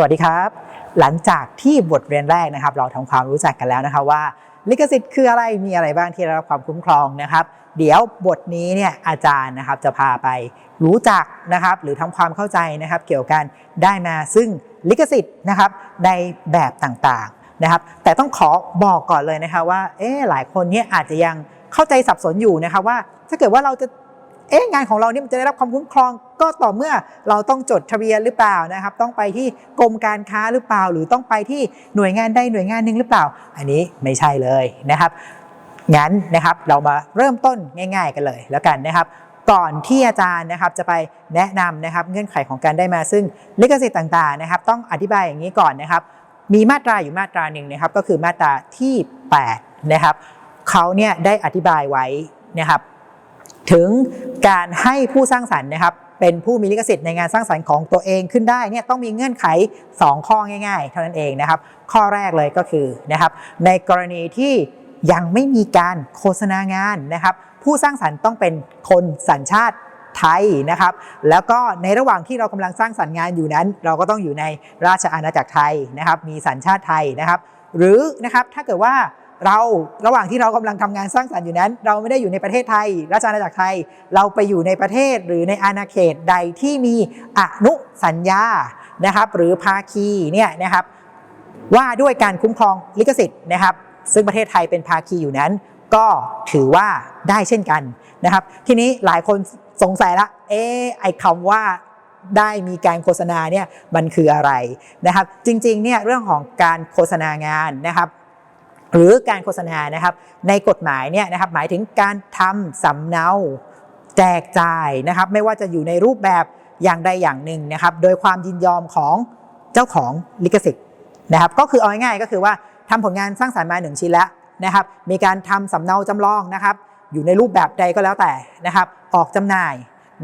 สวัสดีครับ หลังจากที่บทเรียนแรกนะครับ เราทำความรู้จักกันแล้วนะครับว่า ลิขสิทธิ์คืออะไรมีอะไรบ้างที่ได้รับความคุ้มครองนะครับ เดี๋ยวบทนี้เนี่ยอาจารย์นะครับจะพาไปรู้จักนะครับ หรือทำความเข้าใจนะครับ เกี่ยวกันได้มาซึ่งลิขสิทธิ์นะครับในแบบต่างๆนะครับ แต่ต้องขอบอกก่อนเลยนะคะว่าเอ๊หลายคนเนี่ยอาจจะยังเข้าใจสับสนอยู่นะคะว่า ถ้าเกิดว่าเราจะ เอ๊ะงานของเรานี่มันจะได้รับความคุ้มครองก็ต่อเมื่อเราต้องจดทะเบียนหรือเปล่านะครับ ต้องไปที่กรมการค้าหรือเปล่า หรือต้องไปที่หน่วยงานใดหน่วยงานหนึ่งหรือเปล่า อันนี้ไม่ใช่เลยนะครับงั้นนะครับเรามาเริ่มต้นง่าย ๆ กันเลยแล้วกันนะครับ ก่อนที่อาจารย์นะครับจะไปแนะนำนะครับเงื่อนไขของการได้มาซึ่งลิขสิทธิ์ต่างๆนะครับ ต้องอธิบายอย่างนี้ก่อนนะครับ มีมาตราอยู่มาตราหนึ่งนะครับ ก็คือมาตราที่8นะครับเขาเนี่ยได้อธิบายไว้นะครับ ถึงการให้ผู้สร้างสรรค์นะครับเป็นผู้มีลิขสิทธิ์ในงานสร้างสรรค์ของตัวเองขึ้นได้เนี่ยต้องมีเงื่อนไข 2 ข้อง่าย ๆ เท่านั้นเองนะครับ ข้อแรกเลยก็คือนะครับในกรณีที่ยังไม่มีการโฆษณางานนะครับ ผู้สร้างสรรค์ต้องเป็นคนสัญชาติไทยนะครับ แล้วก็ในระหว่างที่เรากำลังสร้างสรรค์งานอยู่นั้น เราก็ต้องอยู่ในราชอาณาจักรไทยนะครับ มีสัญชาติไทยนะครับ หรือนะครับถ้าเกิดว่า เราระหว่างที่เรากำลังทำงานสร้างสรรค์อยู่นั้น เราไม่ได้อยู่ในประเทศไทยราชอาณาจักรไทย เราไปอยู่ในประเทศหรือในอาณาเขตใดที่มีอนุสัญญานะครับหรือภาคีเนี่ยนะครับว่าด้วยการคุ้มครองลิขสิทธิ์นะครับ ซึ่งประเทศไทยเป็นภาคีอยู่นั้น ก็ถือว่าได้เช่นกันนะครับ ทีนี้หลายคนสงสัยละเอ๊ไอคำว่าได้มีการโฆษณาเนี่ยมันคืออะไรนะครับ จริงๆเนี่ยเรื่องของการโฆษณางานนะครับ หรือการโฆษณานะครับในกฎหมายเนี่ยนะครับหมายถึงการทำสำเนาแจกจ่ายนะครับไม่ว่าจะอยู่ในรูปแบบอย่างใดอย่างหนึ่งนะครับโดยความยินยอมของเจ้าของลิขสิทธิ์นะครับก็คือเอาง่ายๆก็คือว่าทำผลงานสร้างสรรค์มาหนึ่งชิ้นแล้วนะครับมีการทำสำเนาจำลองนะครับอยู่ในรูปแบบใดก็แล้วแต่นะครับออกจำหน่าย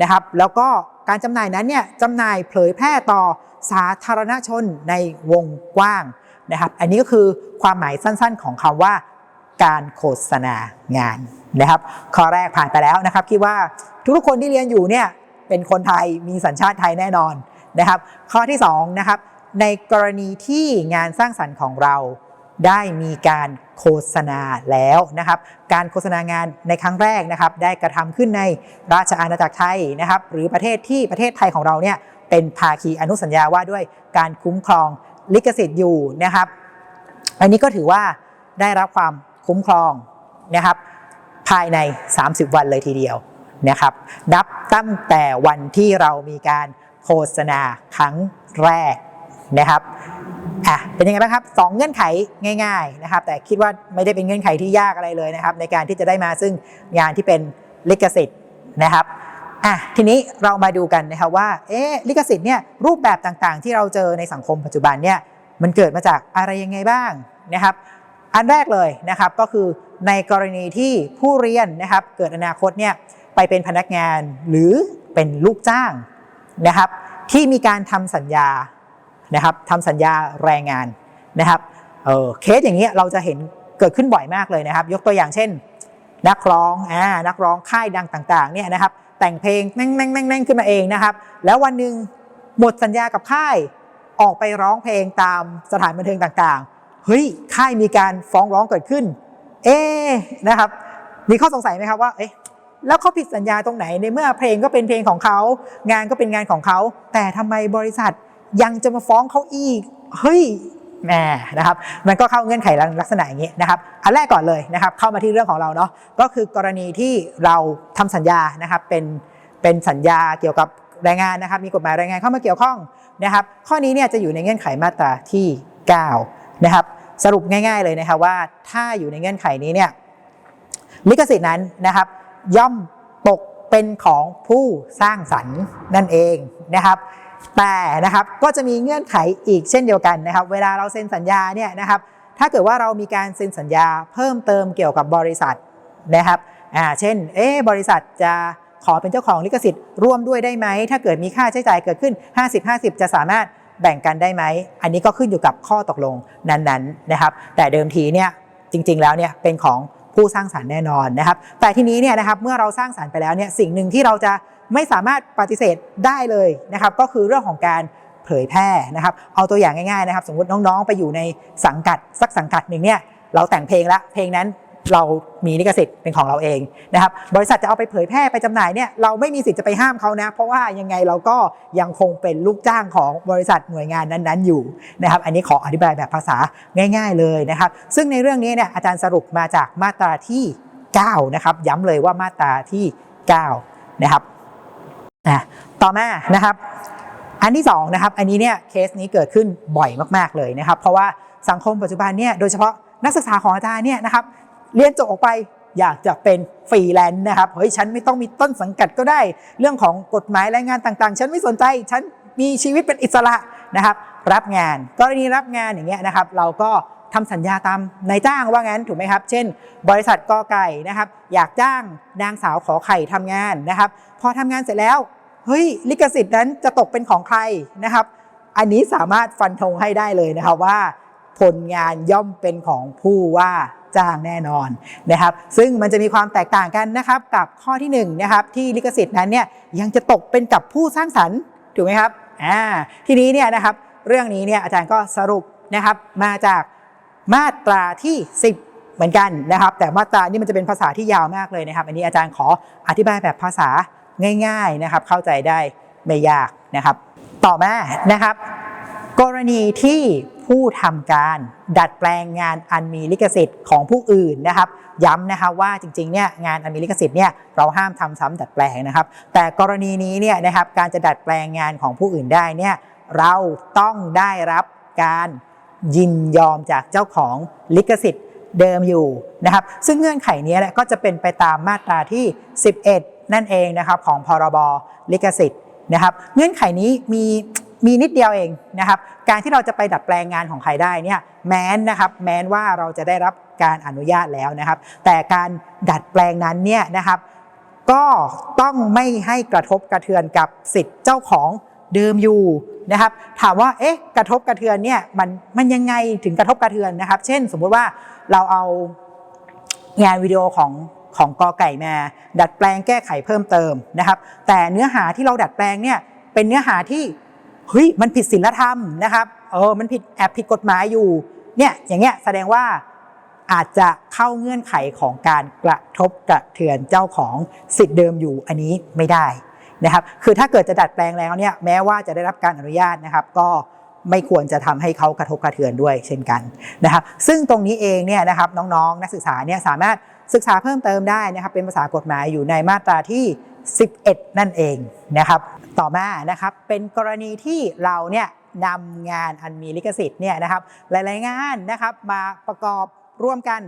นะครับแล้วก็การจำหน่ายนั้นเนี่ยจำหน่ายเผยแพร่ต่อสาธารณชนในวงกว้าง นะครับ อันนี้ก็คือความหมายสั้นๆของคำว่าการโฆษณางานนะครับ ข้อแรกผ่านไปแล้วนะครับคิดว่าทุกคนที่เรียนอยู่เนี่ยเป็นคนไทยมีสัญชาติไทยแน่นอนนะครับ ข้อที่2นะครับในกรณีที่งานสร้างสรรค์ของเราได้มีการโฆษณาแล้วนะครับ การโฆษณางานในครั้งแรกนะครับ ได้กระทำขึ้นในราชอาณาจักรไทยนะครับ หรือประเทศที่ประเทศไทยของเราเนี่ยเป็นภาคีอนุสัญญาว่าด้วยการคุ้มครอง ลิขสิทธิ์อยู่นะครับ อันนี้ก็ถือว่าได้รับความคุ้มครองนะครับ ภายใน 30 วันเลยทีเดียวนะครับ นับตั้งแต่วันที่เรามีการโฆษณาครั้งแรกนะครับอะเป็นยังไงบ้างครับสองเงื่อนไขง่ายๆนะครับ แต่คิดว่าไม่ได้เป็นเงื่อนไขที่ยากอะไรเลยนะครับ ในการที่จะได้มาซึ่งงานที่เป็นลิขสิทธิ์นะครับ อะทีนี้เรามาดูกันนะครับว่าเอ๊ะลิขสิทธิ์เนี่ยรูปแบบต่างๆ ที่เราเจอในสังคมปัจจุบันเนี่ยมันเกิดมาจากอะไรยังไงบ้างนะครับอันแรกเลยนะครับก็คือในกรณีที่ผู้เรียนนะครับเกิดอนาคตเนี่ยไปเป็นพนักงานหรือเป็นลูกจ้างนะครับที่มีการทำสัญญานะครับทำสัญญาแรงงานนะครับเออเคสอย่างเงี้ยเราจะเห็นเกิดขึ้นบ่อยมากเลยนะครับ ยกตัวอย่างเช่น นักร้องอ่านักร้องค่ายดังต่างๆเนี่ยนะครับ แต่งเพลงแม่งแม่งแม่งแม่งขึ้นมาเองนะครับ แล้ววันหนึ่งหมดสัญญากับค่ายออกไปร้องเพลงตามสถานบันเทิงต่างๆ เฮ้ย ค่ายมีการฟ้องร้องเกิดขึ้น เอ๊นะครับ มีข้อสงสัยไหมครับว่า เอ๊ะ แล้วเขาผิดสัญญาตรงไหน ในเมื่อเพลงก็เป็นเพลงของเขา งานก็เป็นงานของเขา แต่ทำไมบริษัทยังจะมาฟ้องเขาอีก เฮ้ย แหมนะครับมันก็เข้าเงื่อนไขลักษณะอย่างนี้นะครับอันแรกก่อนเลยนะครับเข้ามาที่เรื่องของเราเนาะก็คือกรณีที่เราทำสัญญานะครับเป็นเป็นสัญญาเกี่ยวกับแรงงานนะครับมีกฎหมายแรงงานเข้ามาเกี่ยวข้องนะครับข้อนี้เนี่ยจะอยู่ในเงื่อนไขมาตราที่9นะครับสรุปง่าย ๆเลยนะครับว่าถ้าอยู่ในเงื่อนไขนี้เนี่ยลิขสิทธิ์นั้นนะครับย่อมตกเป็นของผู้สร้างสรรค์นั่นเองนะครับ แต่นะครับก็จะมีเงื่อนไขอีกเช่นเดียวกันนะครับ เวลาเราเซ็นสัญญาเนี่ยนะครับ ถ้าเกิดว่าเรามีการเซ็นสัญญาเพิ่มเติมเกี่ยวกับบริษัทนะครับอ่าเช่นเอ๊บริษัทจะขอเป็นเจ้าของลิขสิทธิ์ร่วมด้วยได้ไหม ถ้าเกิดมีค่าใช้จ่ายเกิดขึ้น 50-50 จะสามารถแบ่งกันได้ไหม อันนี้ก็ขึ้นอยู่กับข้อตกลงนั้นๆนะครับ แต่เดิมทีเนี่ยจริง ๆ แล้วเนี่ยเป็นของผู้สร้างสรรค์แน่นอนนะครับ แต่ทีนี้เนี่ยนะครับเมื่อเราสร้างสรรค์ไปแล้วเนี่ยสิ่งหนึ่งที่เราจะ ไม่สามารถปฏิเสธได้เลยนะครับก็คือเรื่องของการเผยแพร่นะครับเอาตัวอย่างง่ายๆนะครับ สมมติน้องๆ ไปอยู่ในสังกัดสักสังกัดหนึ่งเนี่ยเราแต่งเพลงละเพลงนั้นเรามีลิขสิทธิ์เป็นของเราเองนะครับบริษัทจะเอาไปเผยแพร่ไปจำหน่ายเนี่ยเราไม่มีสิทธิ์จะไปห้ามเขานะ เพราะว่ายังไงเราก็ยังคงเป็นลูกจ้างของบริษัทหน่วยงานนั้นๆอยู่นะครับอันนี้ขออธิบายแบบภาษาง่าย ๆเลยนะครับ ซึ่งในเรื่องนี้เนี่ยอาจารย์สรุปมาจากมาตราที่ 9 นะครับ ย้ำเลยว่ามาตราที่ 9 นะครับ อะต่อมานะครับอันที่2นะครับอันนี้เนี่ยเคสนี้เกิดขึ้นบ่อยมากๆเลยนะครับ เพราะว่าสังคมปัจจุบันเนี่ยโดยเฉพาะนักศึกษาของอาจารย์เนี่ยนะครับเรียนจบออกไปอยากจะเป็นฟรีแลนซ์นะครับเฮ้ยฉันไม่ต้องมีต้นสังกัดก็ได้ เรื่องของกฎหมายแรงงานต่างๆ ฉันไม่สนใจ ฉันมีชีวิตเป็นอิสระนะครับรับงานกรณีรับงานอย่างเงี้ยนะครับเราก็ทำสัญญาตามนายจ้างว่างั้นถูกไหมครับ เช่น บริษัทกอไก่นะครับอยากจ้างนางสาวขอไข่ทำงานนะครับ พอทำงานเสร็จแล้ว เฮ้ยลิขสิทธิ์นั้นจะตกเป็นของใครนะครับ อันนี้สามารถฟันธงให้ได้เลยนะครับว่า ผลงานย่อมเป็นของผู้ว่าจ้างแน่นอนนะครับ ซึ่งมันจะมีความแตกต่างกันนะครับ กับข้อที่1นงนะครับที่ลิขสิทธิ์นั้นเนี่ยยังจะตกเป็นกับผู้สร้างสรรค์ถูกไหมครับอ่าทีนี้เนี่ยนะครับเรื่องนี้เนี่ยอาจารย์ก็สรุปนะครับมาจากมาตราที่ 10เหมือนกันนะครับ แต่มาตรานี่มันจะเป็นภาษาที่ยาวมากเลยนะครับ อันนี้อาจารย์ขออธิบายแบบภาษา ง่ายๆนะครับ เข้าใจได้ไม่ยากนะครับ ต่อมานะครับ กรณีที่ผู้ทำการดัดแปลงงานอันมีลิขสิทธิ์ของผู้อื่นนะครับ ย้ำนะคะว่าจริงๆเนี่ยงานอันมีลิขสิทธิ์เนี่ยเราห้ามทำซ้ำดัดแปลงนะครับ แต่กรณีนี้เนี่ยนะครับการจะดัดแปลงงานของผู้อื่นได้เนี่ยเราต้องได้รับการยินยอมจากเจ้าของลิขสิทธิ์เดิมอยู่นะครับ ซึ่งเงื่อนไขนี้เนี่ยก็จะเป็นไปตามมาตราที่ 11 นั่นเองนะครับของพรบลิขสิทธิ์นะครับเงื่อนไขนี้มีมีนิดเดียวเองนะครับการที่เราจะไปดัดแปลงงานของใครได้เนี่ยแม้นนะครับแม้นว่าเราจะได้รับการอนุญาตแล้วนะครับ แต่การดัดแปลงนั้นเนี่ยนะครับ ก็ต้องไม่ให้กระทบกระเทือนกับสิทธิ์เจ้าของเดิมอยู่นะครับ ถามว่าเอ๊ะกระทบกระเทือนเนี่ยมันมันยังไงถึงกระทบกระเทือนนะครับ เช่น สมมุติว่าเราเอางานวิดีโอของ ของกอไก่มาดัดแปลงแก้ไขเพิ่มเติมนะครับ แต่เนื้อหาที่เราดัดแปลงเนี่ยเป็นเนื้อหาที่เฮ้ยมันผิดศีลธรรมนะครับเออมันผิดแอบผิดกฎหมายอยู่เนี่ยอย่างเงี้ยแสดงว่าอาจจะเข้าเงื่อนไขของการกระทบกระเทือนเจ้าของสิทธิ์เดิมอยู่อันนี้ไม่ได้นะครับ คือถ้าเกิดจะดัดแปลงแล้วเนี่ยแม้ว่าจะได้รับการอนุญาตนะครับ ก็ไม่ควรจะทำให้เขากระทบกระเทือนด้วยเช่นกันนะครับ ซึ่งตรงนี้เองเนี่ยนะครับน้องๆ นักศึกษาเนี่ยสามารถ ศึกษาเพิ่มเติมได้นะครับเป็นภาษากฎหมายอยู่ในมาตราที่ 11 นั่นเองนะครับ ต่อมานะครับเป็นกรณีที่เราเนี่ยนำงานอันมีลิขสิทธิ์เนี่ยนะครับ หลายๆงานนะครับมาประกอบร่วมกัน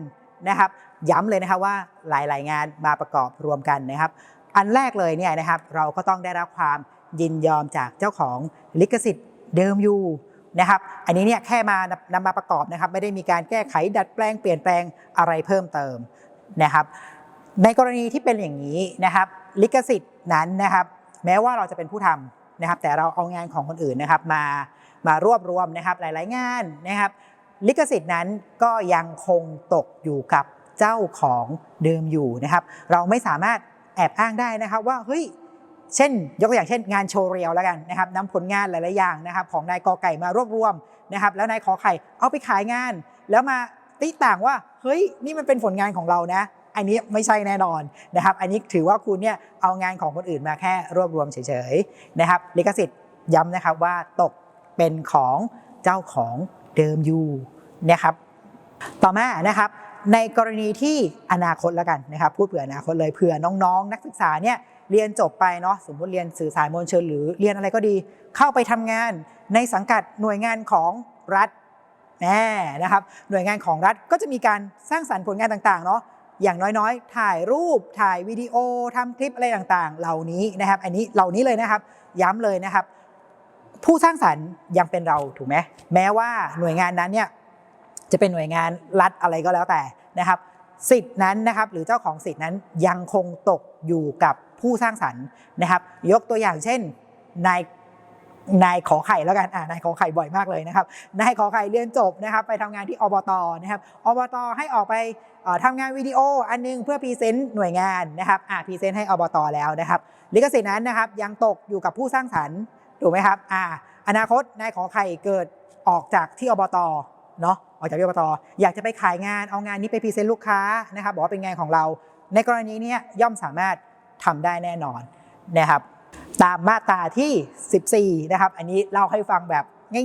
นะครับ ย้ำเลยนะครับว่าหลายๆงานมาประกอบรวมกันนะครับ อันแรกเลยเนี่ยนะครับเราก็ต้องได้รับความยินยอมจากเจ้าของลิขสิทธิ์เดิมอยู่นะครับ อันนี้เนี่ยแค่มานำมาประกอบนะครับ ไม่ได้มีการแก้ไขดัดแปลงเปลี่ยนแปลงอะไรเพิ่มเติม นะครับในกรณีที่เป็นอย่างนี้นะครับลิขสิทธิ์นั้นนะครับแม้ว่าเราจะเป็นผู้ทำนะครับแต่เราเอางานของคนอื่นนะครับมามารวบรวมนะครับหลาย ๆ งานนะครับ ลิขสิทธิ์นั้นก็ยังคงตกอยู่กับเจ้าของเดิมอยู่นะครับ เราไม่สามารถแอบอ้างได้นะครับว่าเฮ้ยเช่น ยกตัวอย่างเช่น งานโชว์เรียวแล้วกันนะครับนำผลงานหลาย ๆ อย่างนะครับ ของนายกอไก่มารวบรวมนะครับ แล้วนายขอไข่เอาไปขายงานแล้วมา ติต่างว่าเฮ้ยนี่มันเป็นผลงานของเรานะ อันนี้ไม่ใช่แน่นอนนะครับ อันนี้ถือว่าคุณเนี่ยเอางานของคนอื่นมาแค่รวบรวมเฉยๆนะครับลิขสิทธิ์ย้ำนะครับว่าตกเป็นของเจ้าของเดิมอยู่นะครับ ต่อมานะครับในกรณีที่อนาคตแล้วกันนะครับพูดเผื่ออนาคตเลยเผื่อน้องๆ นักศึกษาเนี่ยเรียนจบไปเนาะสมมติเรียนสื่อสารมวลชนหรือเรียนอะไรก็ดี เข้าไปทำงานในสังกัดหน่วยงานของรัฐ แน่นะครับหน่วยงานของรัฐก็จะมีการสร้างสรรค์ผลงานต่างๆเนาะอย่างน้อยๆ ถ่ายรูปถ่ายวิดีโอทำคลิปอะไรต่างๆ เหล่านี้นะครับ อันนี้เหล่านี้เลยนะครับ ย้ำเลยนะครับ ผู้สร้างสรรค์ยังเป็นเราถูกไหมแม้ว่าหน่วยงานนั้นเนี่ยจะเป็นหน่วยงานรัฐอะไรก็แล้วแต่นะครับ สิทธินั้นนะครับหรือเจ้าของสิทธินั้นยังคงตกอยู่กับผู้สร้างสรรค์นะครับ ยกตัวอย่างเช่นนาย นายขอไข่แล้วกันอ่านายขอไข่บ่อยมากเลยนะครับนายขอไข่เรียนจบนะครับไปทำงานที่อบตนะครับอบตให้ออกไปเอ่อทำงานวิดีโออันนึงเพื่อพรีเซนต์หน่วยงานนะครับอ่าพรีเซนต์ให้อบตแล้วนะครับลิขสิทธิ์นั้นนะครับยังตกอยู่กับผู้สร้างสรรค์ถูกไหมครับอ่าอนาคตนายขอไข่เกิดออกจากที่อบตเนาะออกจากที่อบตอยากจะไปขายงานเอางานนี้ไปพรีเซนต์ลูกค้านะครับบอกว่าเป็นงานของเรา ในกรณีนี้ยย่อมสามารถทำได้แน่นอนนะครับ ตามมาตราที่ 14 นะครับ อันนี้เล่าให้ฟังแบบ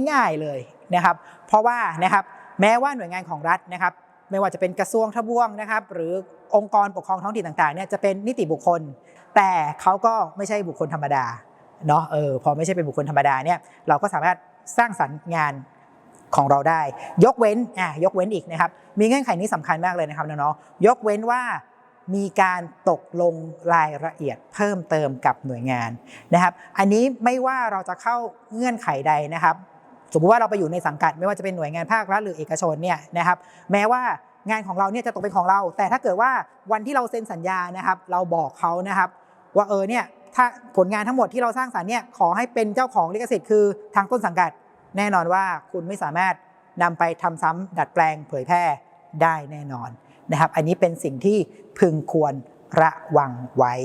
ง่าย ๆเลยนะครับ เพราะว่านะครับแม้ว่าหน่วยงานของรัฐนะครับ ไม่ว่าจะเป็นกระทรวงทบวงนะครับ หรือองค์กรปกครองท้องถิ่นต่างๆเนี่ยจะเป็นนิติบุคคล แต่เขาก็ไม่ใช่บุคคลธรรมดาเนาะเออพอไม่ใช่เป็นบุคคลธรรมดาเนี่ยเราก็สามารถสร้างสรรค์งานของเราได้ ยกเว้นอะยกเว้นอีกนะครับ มีเงื่อนไขนี้สำคัญมากเลยนะครับน้องๆยกเว้นว่า มีการตกลงรายละเอียดเพิ่มเติมกับหน่วยงานนะครับ อันนี้ไม่ว่าเราจะเข้าเงื่อนไขใดนะครับ สมมติว่าเราไปอยู่ในสังกัด ไม่ว่าจะเป็นหน่วยงานภาครัฐหรือเอกชนเนี่ยนะครับ แม้ว่างานของเราเนี่ยจะตกเป็นของเรา แต่ถ้าเกิดว่าวันที่เราเซ็นสัญญานะครับ เราบอกเขานะครับ ว่าเออเนี่ยถ้าผลงานทั้งหมดที่เราสร้างสรรค์เนี่ยขอให้เป็นเจ้าของลิขสิทธิ์คือทางต้นสังกัด แน่นอนว่าคุณไม่สามารถนำไปทำซ้ำดัดแปลงเผยแพร่ได้แน่นอน นะครับ อันนี้เป็นสิ่งที่พึงควรระวังไว้